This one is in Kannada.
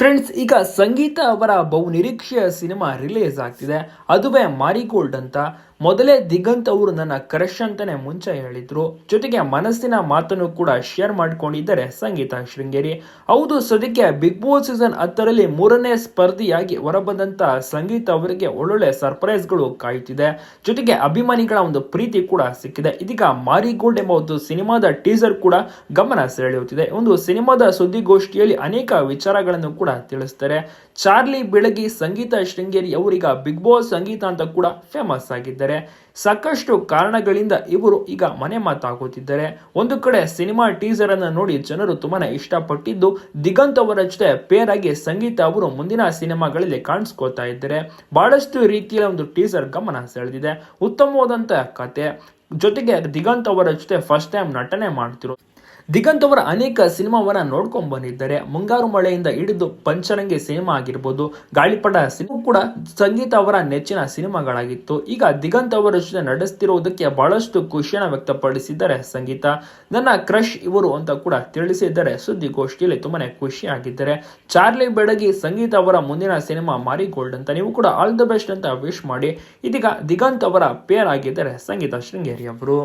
ಫ್ರೆಂಡ್ಸ್ ಈಗ ಸಂಗೀತ ಅವರ ಬಹುನಿರೀಕ್ಷೆಯ ಸಿನಿಮಾ ರಿಲೀಸ್ ಆಗ್ತಿದೆ. ಅದುವೇ ಮಾರಿಗೋಲ್ಡ್ ಅಂತ. ಮೊದಲೇ ದಿಗಂತ್ ಅವರು ನನ್ನ ಕ್ರಶ್ ಅಂತಾನೆ ಮುಂಚೆ ಹೇಳಿದ್ರು. ಜೊತೆಗೆ ಮನಸ್ಸಿನ ಮಾತನ್ನು ಕೂಡ ಶೇರ್ ಮಾಡ್ಕೊಂಡಿದ್ದಾರೆ ಸಂಗೀತ ಶೃಂಗೇರಿ. ಹೌದು, ಸದ್ಯಕ್ಕೆ ಬಿಗ್ ಬಾಸ್ ಸೀಸನ್ ಹತ್ತರಲ್ಲಿ ಮೂರನೇ ಸ್ಪರ್ಧಿಯಾಗಿ ಹೊರಬಂದಂತ ಸಂಗೀತ ಅವರಿಗೆ ಒಳ್ಳೊಳ್ಳೆ ಸರ್ಪ್ರೈಸ್ಗಳು ಕಾಯುತ್ತಿದೆ. ಜೊತೆಗೆ ಅಭಿಮಾನಿಗಳ ಒಂದು ಪ್ರೀತಿ ಕೂಡ ಸಿಕ್ಕಿದೆ. ಇದೀಗ ಮಾರಿಗೋಲ್ಡ್ ಎಂಬ ಒಂದು ಸಿನಿಮಾದ ಟೀಸರ್ ಕೂಡ ಗಮನ ಸೆಳೆಯುತ್ತಿದೆ. ಒಂದು ಸಿನಿಮಾದ ಸುದ್ದಿಗೋಷ್ಠಿಯಲ್ಲಿ ಅನೇಕ ವಿಚಾರಗಳನ್ನು ಕೂಡ ತಿಳಿಸ್ತಾರೆ. ಚಾರ್ಲಿ ಬೆಳಗಿ ಸಂಗೀತ ಶೃಂಗೇರಿ ಅವರೀಗ ಬಿಗ್ ಬಾಸ್ ಸಂಗೀತ ಅಂತ ಕೂಡ ಫೇಮಸ್ ಆಗಿದ್ದಾರೆ. ಸಾಕಷ್ಟು ಕಾರಣಗಳಿಂದ ಇವರು ಈಗ ಮನೆ ಮಾತಾಗುತ್ತಿದ್ದಾರೆ. ಒಂದು ಕಡೆ ಸಿನಿಮಾ ಟೀಸರ್ ಅನ್ನು ನೋಡಿ ಜನರು ತುಂಬಾನೇ ಇಷ್ಟಪಟ್ಟಿದ್ದು ದಿಗಂತ್ ಅವರ ಜೊತೆ ಪೇರ್ ಆಗಿ ಸಂಗೀತ ಅವರು ಮುಂದಿನ ಸಿನಿಮಾಗಳಲ್ಲಿ ಕಾಣಿಸ್ಕೋತಾ ಇದ್ದಾರೆ. ಬಹಳಷ್ಟು ರೀತಿಯ ಒಂದು ಟೀಸರ್ ಗಮನ ಸೆಳೆದಿದೆ. ಉತ್ತಮವಾದಂತಹ ಕತೆ. ಜೊತೆಗೆ ದಿಗಂತ್ ಅವರ ಜೊತೆ ಫಸ್ಟ್ ಟೈಮ್ ನಟನೆ ಮಾಡ್ತಿರೋ ದಿಗಂತ್ ಅವರ ಅನೇಕ ಸಿನಿಮಾವನ್ನ ನೋಡ್ಕೊಂಡ್ ಬಂದಿದ್ದಾರೆ. ಮುಂಗಾರು ಮಳೆಯಿಂದ ಹಿಡಿದು ಪಂಚರಂಗಿ ಸಿನಿಮಾ ಆಗಿರ್ಬೋದು, ಗಾಳಿಪಟ ಸಿನಿಮಾ ಕೂಡ ಸಂಗೀತ ಅವರ ನೆಚ್ಚಿನ ಸಿನಿಮಾಗಳಾಗಿತ್ತು. ಈಗ ದಿಗಂತ್ ಅವರ ಜೊತೆ ನಡೆಸ್ತಿರುವುದಕ್ಕೆ ಬಹಳಷ್ಟು ಖುಷಿಯನ್ನು ವ್ಯಕ್ತಪಡಿಸಿದ್ದಾರೆ ಸಂಗೀತ. ನನ್ನ ಕ್ರಶ್ ಇವರು ಅಂತ ಕೂಡ ತಿಳಿಸಿದ್ದಾರೆ. ಸುದ್ದಿಗೋಷ್ಠಿಯಲ್ಲಿ ತುಂಬಾನೇ ಖುಷಿಯಾಗಿದ್ದಾರೆ. ಚಾರ್ಲಿ ಬೆಡಗಿ ಸಂಗೀತ ಅವರ ಮುಂದಿನ ಸಿನಿಮಾ ಮಾರಿಗೋಲ್ಡ್ ಅಂತ ನೀವು ಕೂಡ ಆಲ್ ದ ಬೆಸ್ಟ್ ಅಂತ ವಿಶ್ ಮಾಡಿ. ಇದೀಗ ದಿಗಂತ್ ಅವರ ಪೇರ್ ಆಗಿದ್ದಾರೆ ಸಂಗೀತ ಶೃಂಗೇರಿ ಅವರು